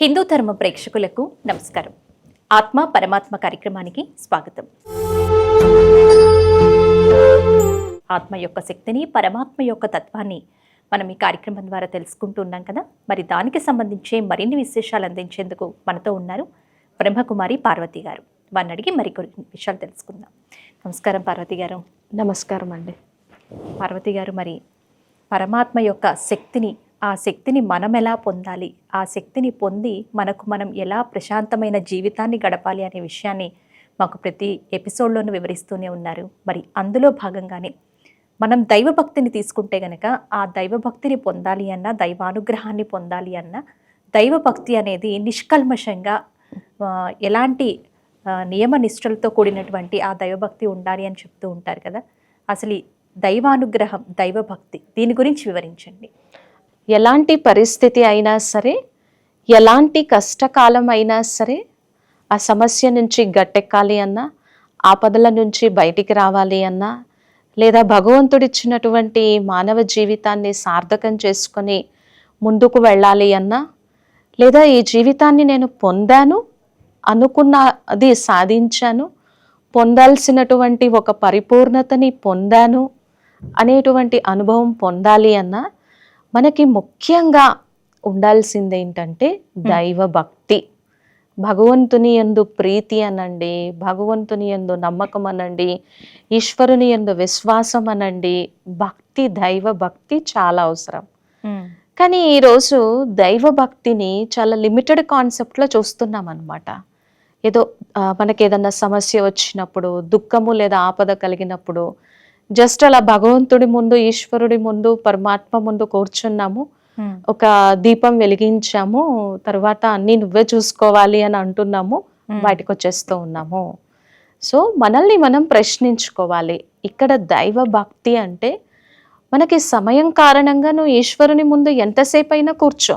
హిందూ ధర్మ ప్రేక్షకులకు నమస్కారం. ఆత్మ పరమాత్మ కార్యక్రమానికి స్వాగతం. ఆత్మ యొక్క శక్తిని పరమాత్మ యొక్క తత్వాన్ని మనం ఈ కార్యక్రమం ద్వారా తెలుసుకుంటూ ఉన్నాం కదా? మరి దానికి సంబంధించి మరిన్ని విశేషాలు అందించేందుకు మనతో ఉన్నారు బ్రహ్మకుమారి పార్వతి గారు. వారిని అడిగి మరికొన్ని విషయాలు తెలుసుకుందాం. నమస్కారం పార్వతి గారు. నమస్కారం అండి. పార్వతి గారు మరి పరమాత్మ యొక్క శక్తిని ఆ శక్తిని మనం ఎలా పొందాలి? ఆ శక్తిని పొంది మనకు మనం ఎలా ప్రశాంతమైన జీవితాన్ని గడపాలి అనే విషయాన్ని మాకు ప్రతి ఎపిసోడ్లోనూ వివరిస్తూనే ఉన్నారు. మరి అందులో భాగంగానే మనం దైవభక్తిని తీసుకుంటే గనక ఆ దైవభక్తిని పొందాలి అన్న దైవానుగ్రహాన్ని పొందాలి అన్న దైవభక్తి అనేది నిష్కల్మషంగా ఎలాంటి నియమ నిష్ఠలతో కూడినటువంటి ఆ దైవభక్తి ఉండాలి అని చెప్తూ ఉంటారు కదా. అసలు ఈ దైవానుగ్రహం దైవభక్తి దీని గురించి వివరించండి. ఎలాంటి పరిస్థితి అయినా సరే ఎలాంటి కష్టకాలం అయినా సరే ఆ సమస్య నుంచి గట్టెక్కాలి అన్నా ఆపదల నుంచి బయటికి రావాలి అన్నా లేదా భగవంతుడిచ్చినటువంటి మానవ జీవితాన్ని సార్థకం చేసుకొని ముందుకు వెళ్ళాలి అన్నా లేదా ఈ జీవితాన్ని నేను పొందాను అనుకున్న అది సాధించాను పొందాల్సినటువంటి ఒక పరిపూర్ణతని పొందాను అనేటువంటి అనుభవం పొందాలి అన్నా మనకి ముఖ్యంగా ఉండాల్సింది ఏంటంటే దైవ భక్తి భగవంతుని ఎందు ప్రీతి అనండి భగవంతుని ఎందు నమ్మకం అనండి ఈశ్వరుని ఎందు విశ్వాసం అనండి భక్తి దైవ భక్తి చాలా అవసరం. కానీ ఈరోజు దైవ భక్తిని చాలా లిమిటెడ్ కాన్సెప్ట్లో చూస్తున్నాం అనమాట ఏదో మనకి ఏదన్నా సమస్య వచ్చినప్పుడు దుఃఖము లేదా ఆపద కలిగినప్పుడు జస్ట్ అలా భగవంతుడి ముందు ఈశ్వరుడి ముందు పరమాత్మ ముందు కూర్చున్నాము. ఒక దీపం వెలిగించాము. తర్వాత అన్ని నువ్వే చూసుకోవాలి అని అంటున్నాము. బయటకు వచ్చేస్తూ ఉన్నాము. సో మనల్ని మనం ప్రశ్నించుకోవాలి. ఇక్కడ దైవ భక్తి అంటే మనకి సమయం కారణంగా నువ్వు ఈశ్వరుని ముందు ఎంతసేపు అయినా కూర్చో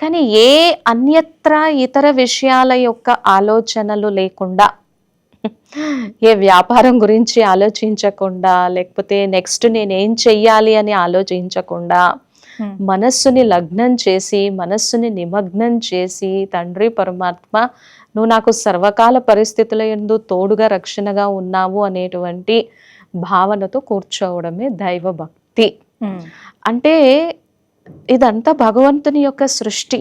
కానీ ఏ అన్యత్ర ఇతర విషయాల యొక్క ఆలోచనలు లేకుండా ఏ వ్యాపారం గురించి ఆలోచించకుండా లేకపోతే నెక్స్ట్ నేనేం చెయ్యాలి అని ఆలోచించకుండా మనస్సుని లగ్నం చేసి మనస్సుని నిమగ్నం చేసి తండ్రి పరమాత్మ నువ్వు నాకు సర్వకాల పరిస్థితుల ఎందు తోడుగా రక్షణగా ఉన్నావు అనేటువంటి భావనతో కూర్చోవడమే దైవ భక్తి. అంటే ఇదంతా భగవంతుని యొక్క సృష్టి.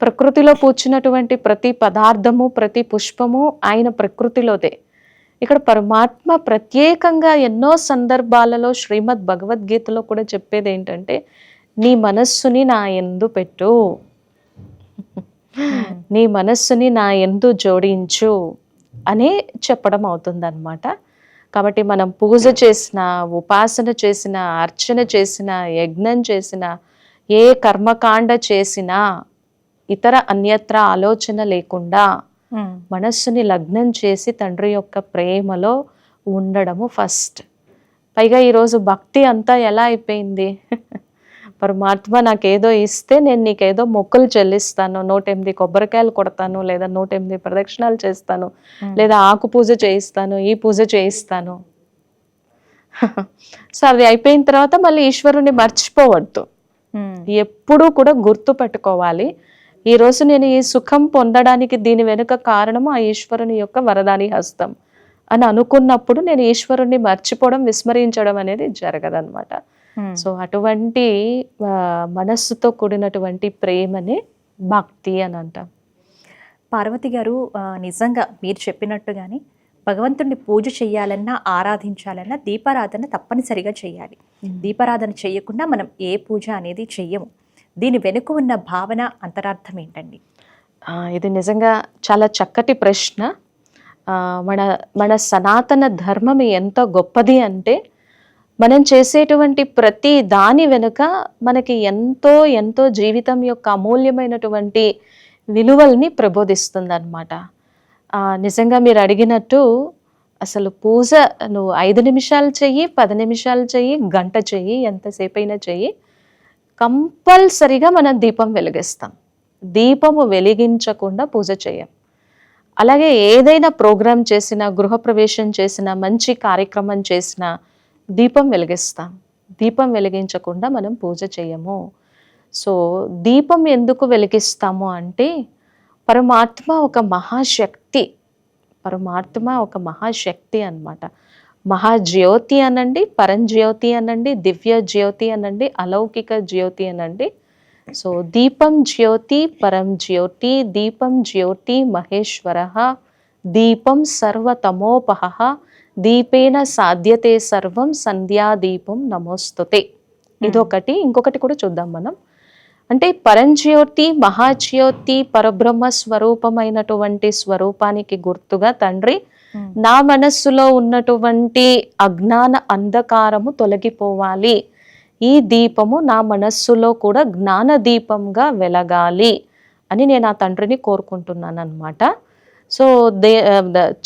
ప్రకృతిలో పూచినటువంటి ప్రతి పదార్థము ప్రతి పుష్పము ఆయన ప్రకృతిలోదే. ఇక్కడ పరమాత్మ ప్రత్యేకంగా ఎన్నో సందర్భాలలో శ్రీమద్ భగవద్గీతలో కూడా చెప్పేది ఏంటంటే నీ మనస్సుని నా ఎందు పెట్టు. నీ మనస్సుని నా ఎందు జోడించు. అనే చెప్పడం అవుతుందన్నమాట. కాబట్టి మనం పూజ చేసిన ఉపాసన చేసిన అర్చన చేసిన యజ్ఞం చేసిన ఏ కర్మకాండ చేసినా ఇతర అన్యత్ర ఆలోచన లేకుండా మనస్సుని లగ్నం చేసి తండ్రి యొక్క ప్రేమలో ఉండడము ఫస్ట్. పైగా ఈరోజు భక్తి అంతా ఎలా అయిపోయింది? పరమాత్మ నాకేదో ఇస్తే నేను నీకేదో మొక్కులు చెల్లిస్తాను. నూట ఎనిమిది కొబ్బరికాయలు కొడతాను లేదా నూట ఎనిమిది ప్రదక్షిణాలు చేస్తాను లేదా ఆకు పూజ చేయిస్తాను ఈ పూజ చేయిస్తాను. సో అది అయిపోయిన తర్వాత మళ్ళీ ఈశ్వరుని మర్చిపోవద్దు. ఎప్పుడూ కూడా గుర్తు పెట్టుకోవాలి. ఈ రోజు నేను ఈ సుఖం పొందడానికి దీని వెనుక కారణము ఆ ఈశ్వరుని యొక్క వరదాని హస్తం అని అనుకున్నప్పుడు నేను ఈశ్వరుని మర్చిపోవడం విస్మరించడం అనేది జరగదన్నమాట. సో అటువంటి మనస్సుతో కూడినటువంటి ప్రేమనే భక్తి అని అంటాం. పార్వతి గారు నిజంగా మీరు చెప్పినట్టుగానే భగవంతుడిని పూజ చేయాలన్నా ఆరాధించాలన్నా దీపారాధన తప్పనిసరిగా చేయాలి దీపారాధన చేయకుండా మనం ఏ పూజ అనేది చెయ్యము. దీని వెనుక ఉన్న భావన అంతరార్థం ఏంటండి? ఇది నిజంగా చాలా చక్కటి ప్రశ్న. మన మన సనాతన ధర్మం ఎంత గొప్పది అంటే మనం చేసేటువంటి ప్రతి దాని వెనుక మనకి ఎంతో ఎంతో జీవితం యొక్క అమూల్యమైనటువంటి విలువల్ని ప్రబోధిస్తుంది అనమాట నిజంగా మీరు అడిగినట్టు అసలు పూజ నువ్వు ఐదు నిమిషాలు చెయ్యి పది నిమిషాలు చెయ్యి గంట చెయ్యి ఎంతసేపు అయినా చెయ్యి. కంపల్సరిగా మనం దీపం వెలిగిస్తాం. దీపము వెలిగించకుండా పూజ చేయం. అలాగే ఏదైనా ప్రోగ్రాం చేసినా గృహప్రవేశం చేసినా మంచి కార్యక్రమం చేసినా దీపం వెలిగిస్తాం. దీపం వెలిగించకుండా మనం పూజ చేయము. సో దీపం ఎందుకు వెలిగిస్తాము అంటే పరమాత్మ ఒక మహాశక్తి. పరమాత్మ ఒక మహాశక్తి అన్నమాట. మహాజ్యోతి అనండి పరంజ్యోతి అనండి దివ్య జ్యోతి అనండి అలౌకిక జ్యోతి అనండి. సో దీపం జ్యోతి పరం జ్యోతి దీపం జ్యోతి మహేశ్వర దీపం సర్వతమోపహ దీపేన సాధ్యతే సర్వం సంధ్యాదీపం నమోస్తుతే. ఇదొకటి. ఇంకొకటి కూడా చూద్దాం మనం. అంటే పరంజ్యోతి మహాజ్యోతి పరబ్రహ్మ స్వరూపమైనటువంటి స్వరూపానికి గుర్తుగా తండ్రి. నా మనస్సులో ఉన్నటువంటి అజ్ఞాన అంధకారము తొలగిపోవాలి. ఈ దీపము నా మనస్సులో కూడా జ్ఞాన దీపంగా వెలగాలి అని నేను ఆ తండ్రిని కోరుకుంటున్నాను అనమాట సో దే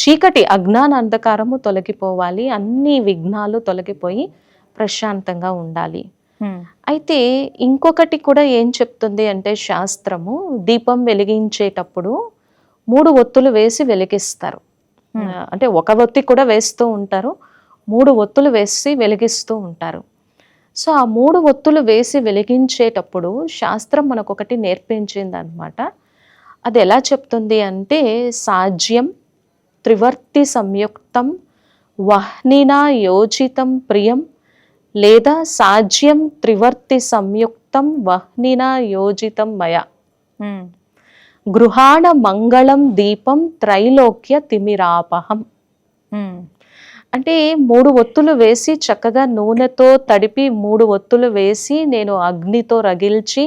చీకటి అజ్ఞాన అంధకారము తొలగిపోవాలి. అన్ని విఘ్నాలు తొలగిపోయి ప్రశాంతంగా ఉండాలి. ఉమ్, అయితే ఇంకొకటి కూడా ఏం చెప్తుంది అంటే శాస్త్రము దీపం వెలిగించేటప్పుడు మూడు ఒత్తులు వేసి వెలిగిస్తారు. Hmm. అంటే ఒక ఒత్తి కూడా వేస్తూ ఉంటారు మూడు ఒత్తులు వేసి వెలిగిస్తూ ఉంటారు. సో ఆ మూడు ఒత్తులు వేసి వెలిగించేటప్పుడు శాస్త్రం మనకు ఒకటి నేర్పించింది అనమాట అది ఎలా చెప్తుంది అంటే సాజ్యం త్రివర్తి సంయుక్తం వహ్నినా యోజితం ప్రియం లేదా సాజ్యం త్రివర్తి సంయుక్తం వహ్నినా యోజితం మయ. గృహాణ మంగళం దీపం త్రైలోక్య తిమిరాపహం. అంటే మూడు ఒత్తులు వేసి చక్కగా నూనెతో తడిపి మూడు ఒత్తులు వేసి నేను అగ్నితో రగిల్చి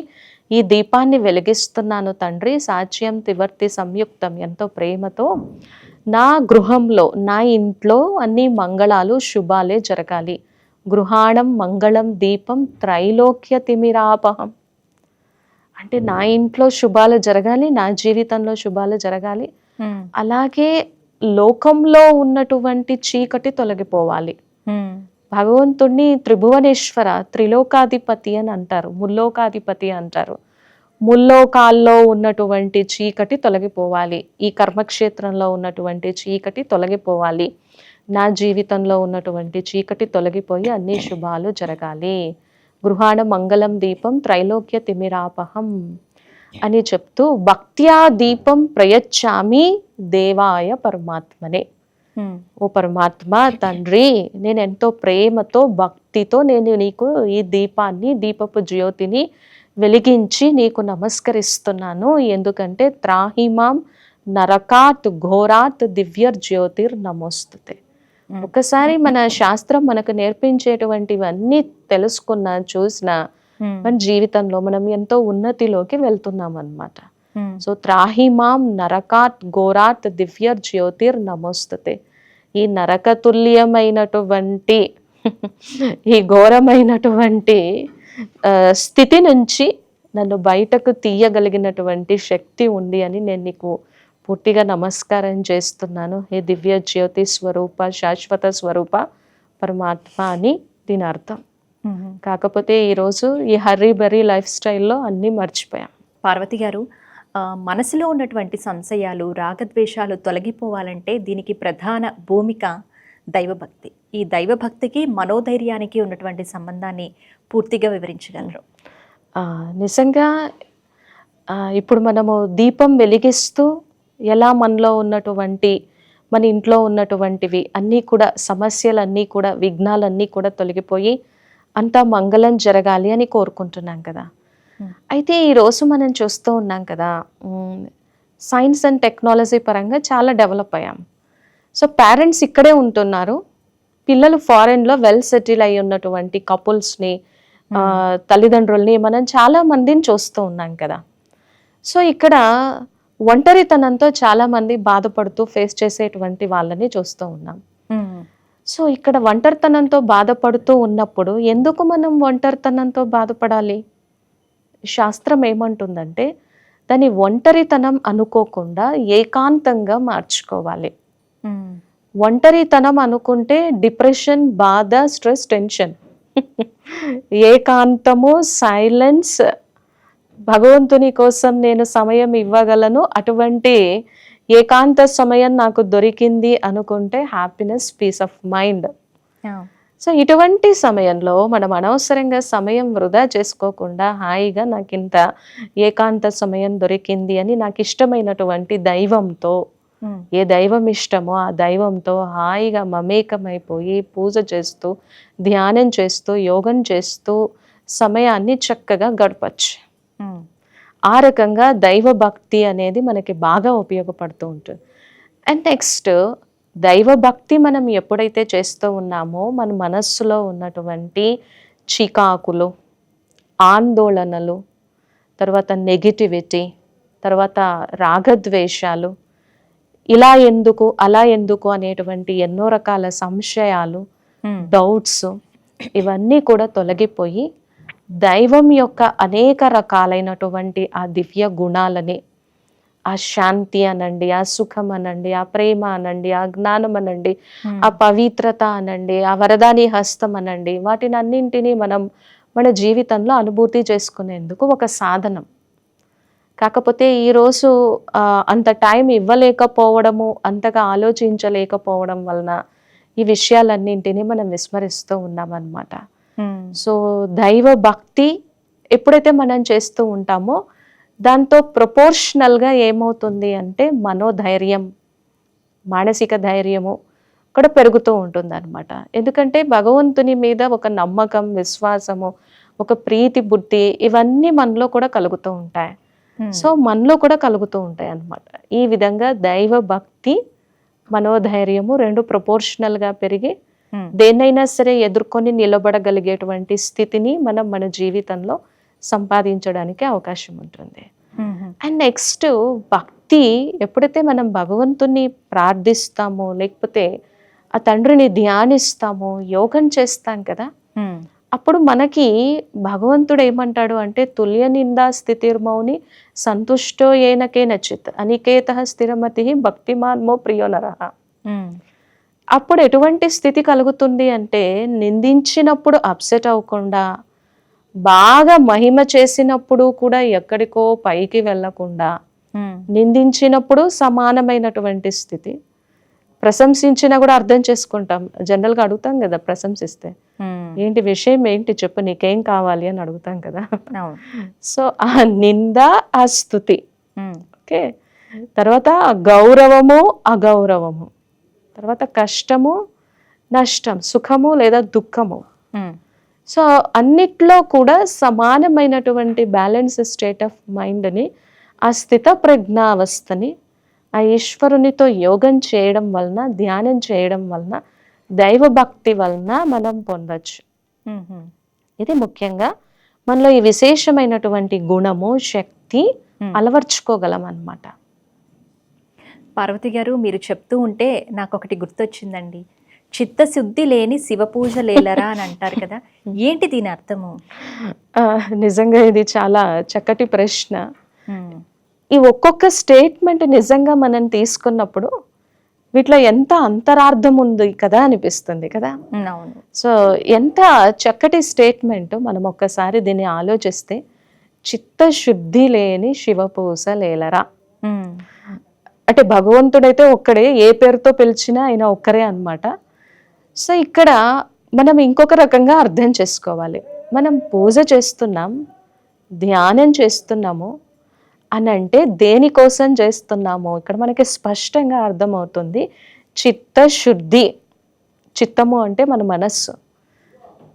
ఈ దీపాన్ని వెలిగిస్తున్నాను తండ్రి. సాధ్యం తివర్తి సంయుక్తం ఎంతో ప్రేమతో నా గృహంలో నా ఇంట్లో అన్ని మంగళాలు శుభాలే జరగాలి. గృహాణం మంగళం దీపం త్రైలోక్య తిమిరాపహం. అంటే నా ఇంట్లో శుభాలు జరగాలి నా జీవితంలో శుభాలు జరగాలి. అలాగే లోకంలో ఉన్నటువంటి చీకటి తొలగిపోవాలి. భగవంతుణ్ణి త్రిభువనేశ్వర త్రిలోకాధిపతి అని అంటారు ముల్లోకాధిపతి అంటారు. ముల్లోకాల్లో ఉన్నటువంటి చీకటి తొలగిపోవాలి. ఈ కర్మక్షేత్రంలో ఉన్నటువంటి చీకటి తొలగిపోవాలి. నా జీవితంలో ఉన్నటువంటి చీకటి తొలగిపోయి అన్ని శుభాలు జరగాలి. గృహాణ మంగళం దీపం త్రైలోక్య తిమిరాపహం అని చెప్తూ భక్త్యా దీపం ప్రయచ్చామి దేవాయ పరమాత్మనే. ఉమ్, ఓ పరమాత్మ తండ్రి నేను ఎంతో ప్రేమతో భక్తితో నేను నీకు ఈ దీపాన్ని దీపపు జ్యోతిని వెలిగించి నీకు నమస్కరిస్తున్నాను. ఎందుకంటే త్రాహిమాం నరకాత్ ఘోరాత్ దివ్యర్ జ్యోతిర్ నమోస్తుతే. ఒకసారి మన శాస్త్రం మనకు నేర్పించేటువంటివన్నీ తెలుసుకున్న చూసిన మన జీవితంలో మనం ఎంతో ఉన్నతిలోకి వెళ్తున్నాం అన్నమాట ఉమ్, సో త్రాహిమాం నరకాత్ ఘోరాత్ దివ్యర్ జ్యోతిర్ నమోస్తుతే. ఈ నరకతుల్యమైనటువంటి ఈ ఘోరమైనటువంటి స్థితి నుంచి నన్ను బయటకు తీయగలిగినటువంటి శక్తి ఉంది అని నేను నీకు పూర్తిగా నమస్కారం చేస్తున్నాను. హే దివ్య జ్యోతి స్వరూప శాశ్వత స్వరూప పరమాత్మ అని దీని అర్థం. కాకపోతే ఈరోజు ఈ హర్రీ బర్రీ లైఫ్ స్టైల్లో అన్నీ మర్చిపోయాం. పార్వతి గారు మనసులో ఉన్నటువంటి సంశయాలు రాగద్వేషాలు తొలగిపోవాలంటే దీనికి ప్రధాన భూమిక దైవభక్తి. ఈ దైవభక్తికి మనోధైర్యానికి ఉన్నటువంటి సంబంధాన్ని పూర్తిగా వివరించగలరు. నిజంగా ఇప్పుడు మనము దీపం వెలిగిస్తూ ఎలా మనలో ఉన్నటువంటి మన ఇంట్లో ఉన్నటువంటివి అన్నీ కూడా సమస్యలన్నీ కూడా విఘ్నాలన్నీ కూడా తొలగిపోయి అంతా మంగళం జరగాలి అని కోరుకుంటున్నాం కదా. అయితే ఈరోజు మనం చూస్తూ ఉన్నాం కదా సైన్స్ అండ్ టెక్నాలజీ పరంగా చాలా డెవలప్ అయ్యాం. సో పేరెంట్స్ ఇక్కడే ఉంటున్నారు. పిల్లలు ఫారెన్లో వెల్ సెటిల్ అయి ఉన్నటువంటి కపుల్స్ని తల్లిదండ్రుల్ని మనం చాలా మందిని చూస్తూ ఉన్నాం కదా. సో ఇక్కడ ఒంటరితనంతో చాలా మంది బాధపడుతూ ఫేస్ చేసేటువంటి వాళ్ళని చూస్తూ ఉన్నాం. సో ఇక్కడ ఒంటరితనంతో బాధపడుతూ ఉన్నప్పుడు ఎందుకు మనం ఒంటరితనంతో బాధపడాలి? శాస్త్రం ఏమంటుందంటే దాని ఒంటరితనం అనుకోకుండా ఏకాంతంగా మార్చుకోవాలి. ఒంటరితనం అనుకుంటే డిప్రెషన్ బాధ స్ట్రెస్ టెన్షన్. ఏకాంతము సైలెన్స్ భగవంతుని కోసం నేను సమయం ఇవ్వగలను. అటువంటి ఏకాంత సమయం నాకు దొరికింది అనుకుంటే happiness peace of mind so ఇటువంటి సమయంలో మనం అనవసరంగా సమయం వృధా చేసుకోకుండా హాయిగా నాకు ఇంత ఏకాంత సమయం దొరికింది అని నాకు ఇష్టమైనటువంటి దైవంతో ఏ దైవం ఇష్టమో ఆ దైవంతో హాయిగా మమేకమైపోయి పూజ చేస్తూ ధ్యానం చేస్తూ యోగం చేస్తూ సమయాన్ని చక్కగా గడపచ్చు. ఆ రకంగా దైవ భక్తి అనేది మనకి బాగా ఉపయోగపడుతూ ఉంటుంది. అండ్ నెక్స్ట్ దైవ భక్తి మనం ఎప్పుడైతే చేస్తూ ఉన్నామో మన మనస్సులో ఉన్నటువంటి చికాకులు ఆందోళనలు తర్వాత నెగిటివిటీ తర్వాత రాగద్వేషాలు ఇలా ఎందుకు అలా ఎందుకు అనేటువంటి ఎన్నో రకాల సంశయాలు డౌట్స్ ఇవన్నీ కూడా తొలగిపోయి దైవం యొక్క అనేక రకాలైనటువంటి ఆ దివ్య గుణాలని ఆ శాంతి అనండి ఆ సుఖం అనండి ఆ ప్రేమ అనండి ఆ జ్ఞానం అనండి ఆ పవిత్రత అనండి ఆ వరదాని హస్తం అనండి వాటిని అన్నింటినీ మనం మన జీవితంలో అనుభూతి చేసుకునేందుకు ఒక సాధనం. కాకపోతే ఈరోజు అంత టైం ఇవ్వలేకపోవడము అంతగా ఆలోచించలేకపోవడం వలన ఈ విషయాలన్నింటినీ మనం విస్మరిస్తూ ఉన్నామన్నమాట. సో దైవ భక్తి ఎప్పుడైతే మనం చేస్తూ ఉంటామో దాంతో ప్రపోర్షనల్గా ఏమవుతుంది అంటే మనోధైర్యం మానసిక ధైర్యము కూడా పెరుగుతూ ఉంటుంది అనమాట ఎందుకంటే భగవంతుని మీద ఒక నమ్మకం విశ్వాసము ఒక ప్రీతి బుద్ధి ఇవన్నీ మనలో కూడా కలుగుతూ ఉంటాయి. ఉమ్, సో మనలో కూడా కలుగుతూ ఉంటాయి అన్నమాట. ఈ విధంగా దైవ భక్తి మనోధైర్యము రెండు ప్రపోర్షనల్గా పెరిగి దేన్నైనా సరే ఎదుర్కొని నిలబడగలిగేటువంటి స్థితిని మనం మన జీవితంలో సంపాదించడానికి అవకాశం ఉంటుంది. అండ్ నెక్స్ట్ భక్తి ఎప్పుడైతే మనం భగవంతుని ప్రార్థిస్తామో లేకపోతే ఆ తండ్రిని ధ్యానిస్తామో యోగం చేస్తాం కదా ఉమ్, అప్పుడు మనకి భగవంతుడు ఏమంటాడు అంటే తుల్య నిందా స్థితిర్మౌని సంతుష్టో ఏనకే నచిత్ అనికేత స్థిరమతి భక్తిమాన్మో ప్రియో నరః. ఉమ్, అప్పుడు ఎటువంటి స్థితి కలుగుతుంది అంటే నిందించినప్పుడు అప్సెట్ అవ్వకుండా బాగా మహిమ చేసినప్పుడు కూడా ఎక్కడికో పైకి వెళ్ళకుండా ఉమ్, నిందించినప్పుడు సమానమైనటువంటి స్థితి. ప్రశంసించినా కూడా అర్థం చేసుకుంటాం. జనరల్గా అడుగుతాం కదా ప్రశంసిస్తే. ఏంటి విషయం ఏంటి చెప్పు నీకేం కావాలి అని అడుగుతాం కదా. సో ఆ నింద ఆ స్థుతి. ఓకే. తర్వాత గౌరవము అగౌరవము. తర్వాత కష్టము నష్టం సుఖము లేదా దుఃఖము. ఉమ్, సో అన్నిట్లో కూడా సమానమైనటువంటి బ్యాలెన్స్ స్టేట్ ఆఫ్ మైండ్ని ఆ స్థిత ప్రజ్ఞావస్థని ఆ ఈశ్వరునితో యోగం చేయడం వలన ధ్యానం చేయడం వలన దైవభక్తి వలన మనం పొందొచ్చు. ఉమ్, ఇది ముఖ్యంగా మనలో ఈ విశేషమైనటువంటి గుణము శక్తి Hmm. అలవర్చుకోగలం అన్నమాట పార్వతి గారు మీరు చెప్తూ ఉంటే నాకు ఒకటి గుర్తొచ్చిందండి. చిత్తశుద్ధి లేని శివ పూజ లేలరా అని అంటారు కదా. ఏంటి దీని అర్థము? నిజంగా ఇది చాలా చక్కటి ప్రశ్న. ఈ ఒక్కొక్క స్టేట్మెంట్ నిజంగా మనం తీసుకున్నప్పుడు వీటిలో ఎంత అంతరార్థం ఉంది కదా అనిపిస్తుంది కదా. అవును. సో ఎంత చక్కటి స్టేట్మెంట్ మనం ఒక్కసారి దీన్ని ఆలోచిస్తే చిత్తశుద్ధి లేని శివపూస లేలరా. అంటే భగవంతుడైతే ఒక్కడే ఏ పేరుతో పిలిచినా ఆయన ఒక్కరే అన్నమాట. సో ఇక్కడ మనం ఇంకొక రకంగా అర్థం చేసుకోవాలి. మనం పూజ చేస్తున్నాం ధ్యానం చేస్తున్నాము అని అంటే దేనికోసం చేస్తున్నాము ఇక్కడ మనకి స్పష్టంగా అర్థమవుతుంది. చిత్తశుద్ధి చిత్తము అంటే మన మనస్సు.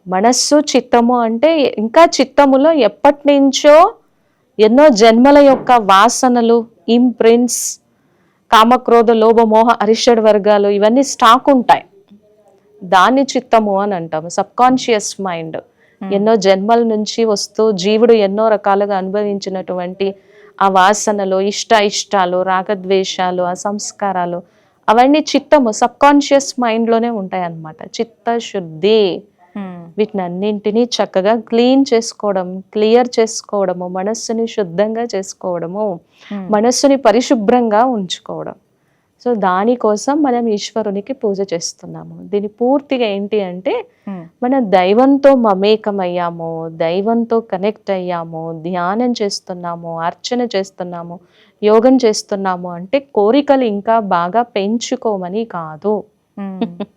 మనస్సు చిత్తము అంటే ఇంకా చిత్తములో ఎప్పటి నుంచో ఎన్నో జన్మల యొక్క వాసనలు ఇంప్రింట్స్ కామక్రోధ లోభ మోహ అరిషడ్ వర్గాలు ఇవన్నీ స్టాక్ ఉంటాయి. దాన్ని చిత్తము అని అంటాము సబ్ కాన్షియస్ మైండ్ ఎన్నో జన్మల నుంచి వస్తూ జీవుడు ఎన్నో రకాలుగా అనుభవించినటువంటి ఆ వాసనలు ఇష్ట ఇష్టాలు రాగద్వేషాలు ఆ సంస్కారాలు అవన్నీ చిత్తము సబ్ కాన్షియస్ మైండ్లోనే ఉంటాయి అన్నమాట చిత్తశుద్ధి. వీటిని అన్నింటినీ చక్కగా క్లీన్ చేసుకోవడం క్లియర్ చేసుకోవడము మనస్సుని శుద్ధంగా చేసుకోవడము Hmm. మనస్సుని పరిశుభ్రంగా ఉంచుకోవడం. సో దానికోసం మనం ఈశ్వరునికి పూజ చేస్తున్నాము. దీని పూర్తిగా ఏంటి అంటే ఉమ్, మనం దైవంతో మమేకమయ్యాము దైవంతో కనెక్ట్ అయ్యాము ధ్యానం చేస్తున్నాము అర్చన చేస్తున్నాము యోగం చేస్తున్నాము అంటే కోరికలు ఇంకా బాగా పెంచుకోమని కాదు. ఉమ్,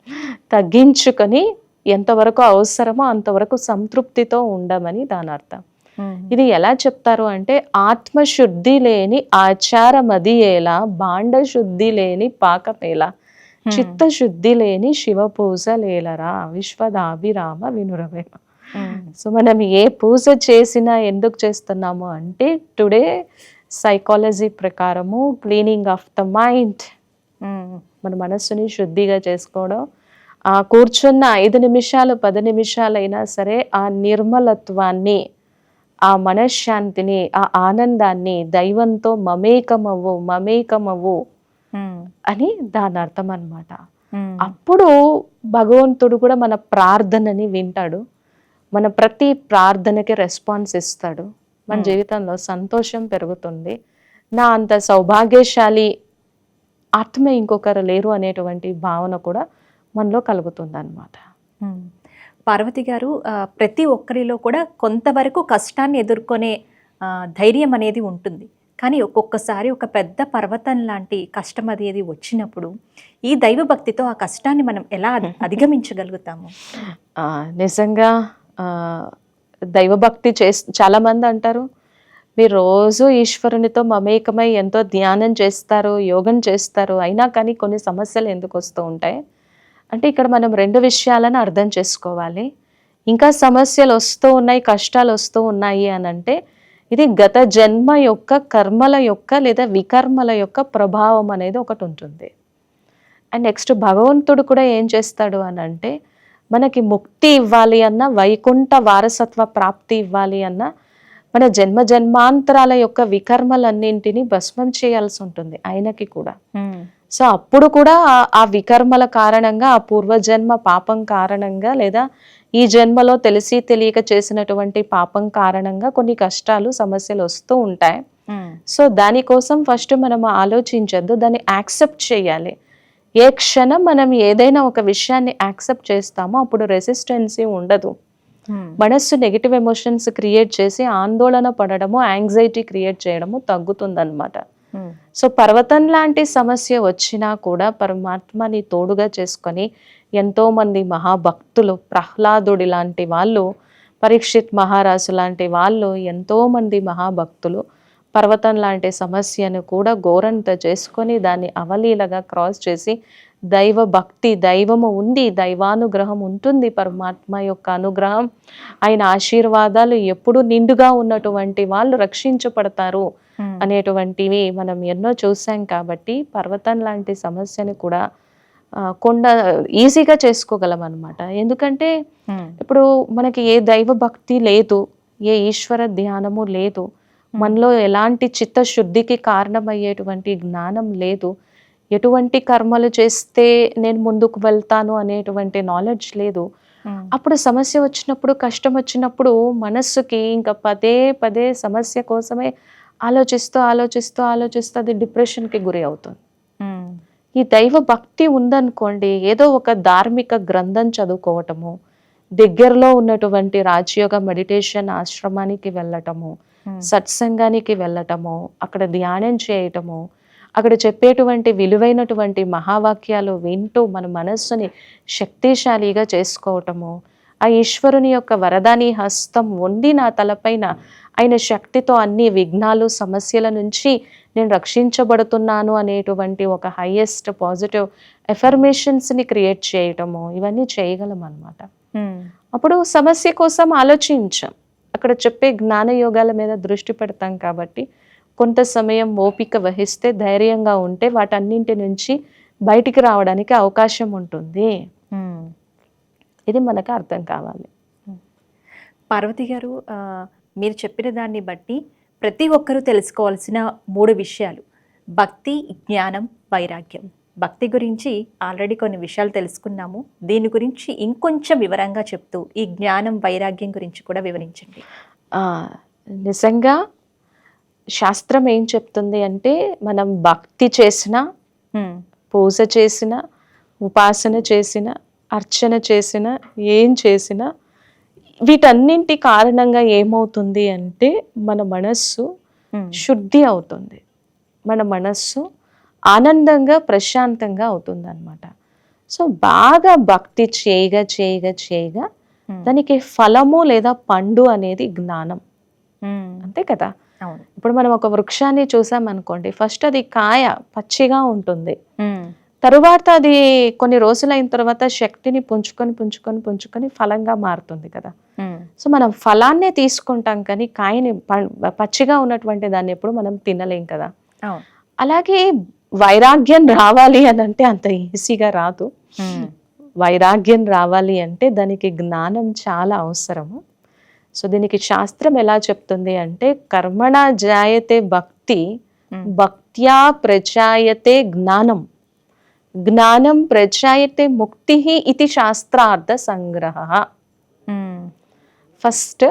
తగ్గించుకొని ఎంతవరకు అవసరమో అంతవరకు సంతృప్తితో ఉండమని దాని అర్థం. ఇది ఎలా చెప్తారు అంటే ఆత్మశుద్ధి లేని ఆచారమది ఎలా బాండ శుద్ధి లేని పాకమేలా చిత్తశుద్ధి లేని శివ పూజ లేలరా విశ్వదాభిరామ వినురవే. సో మనం ఏ పూజ చేసినా ఎందుకు చేస్తున్నాము అంటే టుడే సైకాలజీ ప్రకారము క్లీనింగ్ ఆఫ్ ద మైండ్. మన మనస్సుని శుద్ధిగా చేసుకోవడం ఆ కూర్చున్న ఐదు నిమిషాలు పది నిమిషాలైనా సరే ఆ నిర్మలత్వాన్ని ఆ మనశ్శాంతిని ఆ ఆనందాన్ని దైవంతో మమేకమవ్వు మమేకమవ్వు. అని దాని అర్థం అన్నమాట. ఉమ్. అప్పుడు భగవంతుడు కూడా మన ప్రార్థనని వింటాడు. మన ప్రతి ప్రార్థనకి రెస్పాన్స్ ఇస్తాడు. మన జీవితంలో సంతోషం పెరుగుతుంది. నా అంత సౌభాగ్యశాలి ఆత్మ ఇంకొకరు లేరు అనేటువంటి భావన కూడా మనలో కలుగుతుంది అనమాట. పార్వతి గారు ప్రతి ఒక్కరిలో కూడా కొంతవరకు కష్టాన్ని ఎదుర్కొనే ధైర్యం అనేది ఉంటుంది. కానీ ఒక్కొక్కసారి ఒక పెద్ద పర్వతం లాంటి కష్టం అనేది వచ్చినప్పుడు ఈ దైవభక్తితో ఆ కష్టాన్ని మనం ఎలా అధి- అధిగమించగలుగుతాము? నిజంగా దైవభక్తి చేస్ చాలామంది అంటారు మీరు రోజు ఈశ్వరునితో మమేకమై ఎంతో ధ్యానం చేస్తారు యోగం చేస్తారు అయినా కానీ కొన్ని సమస్యలు ఎందుకు వస్తూ ఉంటాయి? అంటే ఇక్కడ మనం రెండు విషయాలను అర్థం చేసుకోవాలి. ఇంకా సమస్యలు వస్తూ ఉన్నాయి కష్టాలు వస్తూ ఉన్నాయి అని అంటే ఇది గత జన్మ యొక్క కర్మల యొక్క లేదా వికర్మల యొక్క ప్రభావం అనేది ఒకటి ఉంటుంది. అండ్ నెక్స్ట్ భగవంతుడు కూడా ఏం చేస్తాడు అని అంటే మనకి ముక్తి ఇవ్వాలి అన్న వైకుంఠ వారసత్వ ప్రాప్తి ఇవ్వాలి అన్న మన జన్మ జన్మాంతరాల యొక్క వికర్మలన్నింటినీ భస్మం చేయాల్సి ఉంటుంది ఆయనకి కూడా. Hmm. సో అప్పుడు కూడా ఆ- వికర్మల కారణంగా ఆ పూర్వజన్మ పాపం కారణంగా లేదా ఈ జన్మలో తెలిసి తెలియక చేసినటువంటి పాపం కారణంగా కొన్ని కష్టాలు సమస్యలు వస్తూ ఉంటాయి. సో దానికోసం ఫస్ట్ మనం ఆలోచించద్దు దాన్ని యాక్సెప్ట్ చేయాలి. ఏ క్షణం మనం ఏదైనా ఒక విషయాన్ని యాక్సెప్ట్ చేస్తామో అప్పుడు రెసిస్టెన్సీ ఉండదు. మనస్సు నెగిటివ్ ఎమోషన్స్ క్రియేట్ చేసి ఆందోళన పడడము యాంగ్జైటీ క్రియేట్ చేయడము తగ్గుతుందన్నమాట. సో పర్వతం లాంటి సమస్య వచ్చినా కూడా పరమాత్మని తోడుగా చేసుకొని ఎంతోమంది మహాభక్తులు ప్రహ్లాదుడి లాంటి వాళ్ళు పరీక్షిత్ మహారాజు లాంటి వాళ్ళు ఎంతోమంది మహాభక్తులు పర్వతం లాంటి సమస్యను కూడా ఘోరంత చేసుకొని దాన్ని అవలీలగా క్రాస్ చేసి దైవ భక్తి దైవము ఉంది దైవానుగ్రహం ఉంటుంది పరమాత్మ యొక్క అనుగ్రహం ఆయన ఆశీర్వాదాలు ఎప్పుడు నిండుగా ఉన్నటువంటి వాళ్ళు రక్షించబడతారు. అనేటువంటివి మనం ఎన్నో చూసాం కాబట్టి పర్వతం లాంటి సమస్యని కూడా కొండ ఈజీగా చేసుకోగలం అనమాట ఎందుకంటే ఇప్పుడు మనకి ఏ దైవ భక్తి లేదు ఏ ఈశ్వర ధ్యానము లేదు మనలో ఎలాంటి చిత్తశుద్ధికి కారణమయ్యేటువంటి జ్ఞానం లేదు ఎటువంటి కర్మలు చేస్తే నేను ముందుకు వెళ్తాను అనేటువంటి నాలెడ్జ్ లేదు. అప్పుడు సమస్య వచ్చినప్పుడు కష్టం వచ్చినప్పుడు మనస్సుకి ఇంకా పదే పదే సమస్య కోసమే ఆలోచిస్తూ ఆలోచిస్తూ ఆలోచిస్తూ అది డిప్రెషన్కి గురి అవుతుంది. ఈ దైవ భక్తి ఉందనుకోండి ఏదో ఒక ధార్మిక గ్రంథం చదువుకోవటము దగ్గరలో ఉన్నటువంటి రాజయోగ మెడిటేషన్ ఆశ్రమానికి వెళ్ళటము సత్సంగానికి వెళ్ళటము అక్కడ ధ్యానం చేయటము అక్కడ చెప్పేటువంటి విలువైనటువంటి మహావాక్యాలు వింటూ మన మనస్సుని శక్తిశాలిగా చేసుకోవటము ఆ ఈశ్వరుని యొక్క వరదాని హస్తం ఉండి నా తలపైన ఆయన శక్తితో అన్ని విఘ్నాలు సమస్యల నుంచి నేను రక్షించబడుతున్నాను అనేటువంటి ఒక హైయెస్ట్ పాజిటివ్ ఎఫర్మేషన్స్ని క్రియేట్ చేయటము ఇవన్నీ చేయగలం అన్నమాట అప్పుడు సమస్య కోసం ఆలోచించాం. అక్కడ చెప్పే జ్ఞాన యోగాల మీద దృష్టి పెడతాం కాబట్టి కొంత సమయం ఓపిక వహిస్తే ధైర్యంగా ఉంటే వాటన్నింటి నుంచి బయటికి రావడానికి అవకాశం ఉంటుంది. ఇది మనకు అర్థం కావాలి. పార్వతి గారు మీరు చెప్పిన దాన్ని బట్టి ప్రతి ఒక్కరూ తెలుసుకోవాల్సిన మూడు విషయాలు. భక్తి జ్ఞానం వైరాగ్యం. భక్తి గురించి ఆల్రెడీ కొన్ని విషయాలు తెలుసుకున్నాము. దీని గురించి ఇంకొంచెం వివరంగా చెప్తూ ఈ జ్ఞానం వైరాగ్యం గురించి కూడా వివరించండి. నిజంగా శాస్త్రం ఏం చెప్తుంది అంటే మనం భక్తి చేసిన పూజ చేసిన ఉపాసన చేసిన అర్చన చేసిన ఏం చేసినా వీటన్నింటి కారణంగా ఏమవుతుంది అంటే మన మనస్సు ఉమ్, శుద్ధి అవుతుంది. మన మనస్సు ఆనందంగా ప్రశాంతంగా అవుతుంది అనమాట సో బాగా భక్తి చేయగా చేయగా చేయగా ఉమ్, దానికి ఫలము లేదా పండు అనేది జ్ఞానం. ఉమ్, అంతే కదా? ఇప్పుడు మనం ఒక వృక్షాన్ని చూసామనుకోండి ఫస్ట్ అది కాయ పచ్చిగా ఉంటుంది. తరువాత అది కొన్ని రోజులైన తర్వాత శక్తిని పుంజుకొని పుంజుకొని పుంజుకొని ఫలంగా మారుతుంది కదా. సో మనం ఫలాన్నే తీసుకుంటాం కానీ కాయని పచ్చిగా ఉన్నటువంటి దాన్ని ఎప్పుడు మనం తినలేం కదా. అలాగే వైరాగ్యం రావాలి అని అంటే అంత ఈజీగా రాదు. వైరాగ్యం రావాలి అంటే దానికి జ్ఞానం చాలా అవసరము. సో దీనికి శాస్త్రం ఎలా చెప్తుంది అంటే కర్మణ జాయతే భక్తి భక్త్యా ప్రజాయతే జ్ఞానం. జ్ఞానం ప్రజాయతే ముక్తి ఇది శాస్త్రార్థ సంగ్రహ. ఫస్ట్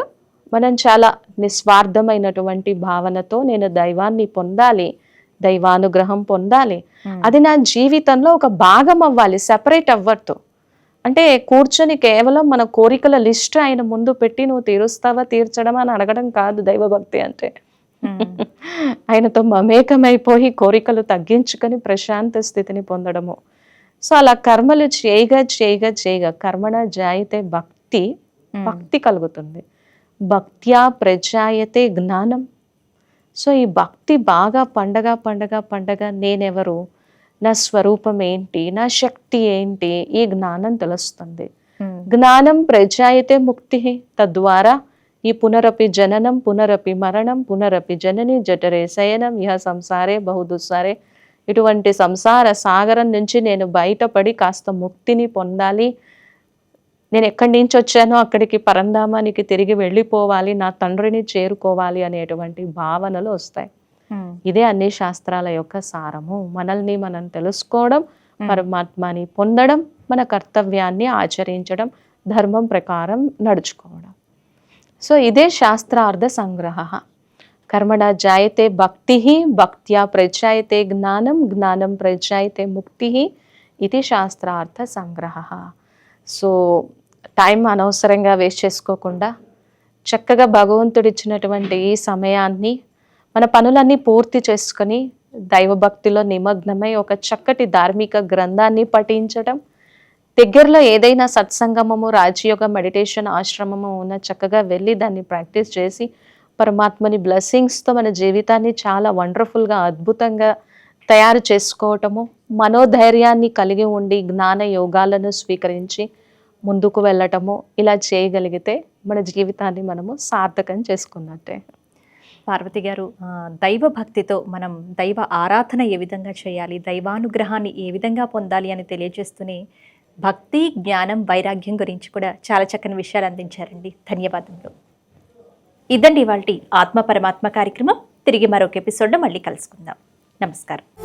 మనం చాలా నిస్వార్థమైనటువంటి భావనతో నేను దైవాన్ని పొందాలి దైవానుగ్రహం పొందాలి. అది నా జీవితంలో ఒక భాగం అవ్వాలి సెపరేట్ అవ్వద్దు. అంటే కూర్చొని కేవలం మన కోరికల లిస్ట్ ఆయన ముందు పెట్టి నువ్వు తీరుస్తావా తీర్చడం అని అడగడం కాదు దైవభక్తి అంటే. ఆయనతో మమేకమైపోయి కోరికలు తగ్గించుకొని ప్రశాంత స్థితిని పొందడము. సో అలా కర్మలు చేయగా చేయగా చేయగా కర్మణ జాయితే భక్తి భక్తి కలుగుతుంది. భక్త్యా ప్రజాయతే జ్ఞానం. సో ఈ భక్తి బాగా పండగ పండగ పండగ నేనెవరు? నా స్వరూపం ఏంటి? నా శక్తి ఏంటి? ఈ జ్ఞానం తెలుస్తుంది. జ్ఞానం ప్రజాయతే ముక్తి తద్వారా ఈ పునరపి జననం పునరపి మరణం పునరపి జనని జఠరే శయనం ఇహ సంసారే బహుదుస్సారే. ఇటువంటి సంసార సాగరం నుంచి నేను బయటపడి కాస్త ముక్తిని పొందాలి. నేను ఎక్కడి నుంచి వచ్చానో అక్కడికి పరంధామానికి తిరిగి వెళ్ళిపోవాలి నా తండ్రిని చేరుకోవాలి అనేటువంటి భావనలు వస్తాయి. ఇదే అన్ని శాస్త్రాల యొక్క సారము. మనల్ని మనం తెలుసుకోవడం పరమాత్మని పొందడం మన కర్తవ్యాన్ని ఆచరించడం ధర్మం ప్రకారం నడుచుకోవడం. సో ఇదే శాస్త్రార్థ సంగ్రహ. కర్మణ జాయతే భక్తి భక్త్యా ప్రజాయతే జ్ఞానం జ్ఞానం ప్రజాయతే ముక్తి ఇది శాస్త్రార్థ సంగ్రహ. సో టైం అనవసరంగా వేస్ట్ చేసుకోకుండా చక్కగా భగవంతుడు ఇచ్చినటువంటి ఈ సమయాన్ని మన పనులన్నీ పూర్తి చేసుకొని దైవభక్తిలో నిమగ్నమై ఒక చక్కటి ధార్మిక గ్రంథాన్ని పఠించడం దగ్గరలో ఏదైనా సత్సంగమము రాజయోగ మెడిటేషన్ ఆశ్రమము ఉన్న చక్కగా వెళ్ళి దాన్ని ప్రాక్టీస్ చేసి పరమాత్మని బ్లెస్సింగ్స్తో మన జీవితాన్ని చాలా వండర్ఫుల్గా అద్భుతంగా తయారు చేసుకోవటము మనోధైర్యాన్ని కలిగి ఉండి జ్ఞాన యోగాలను స్వీకరించి ముందుకు వెళ్ళటము ఇలా చేయగలిగితే మన జీవితాన్ని మనము సార్థకం చేసుకున్నట్టే. పార్వతి గారు దైవ భక్తితో మనం దైవ ఆరాధన ఏ విధంగా చేయాలి దైవానుగ్రహాన్ని ఏ విధంగా పొందాలి అని తెలియజేస్తూనే భక్తి జ్ఞానం వైరాగ్యం గురించి కూడా చాలా చక్కని విషయాలు అందించారండి. ధన్యవాదములు. ఇదండి ఇవాళ ఆత్మ పరమాత్మ కార్యక్రమం. తిరిగి మరొక ఎపిసోడ్లో మళ్ళీ కలుసుకుందాం. నమస్కారం.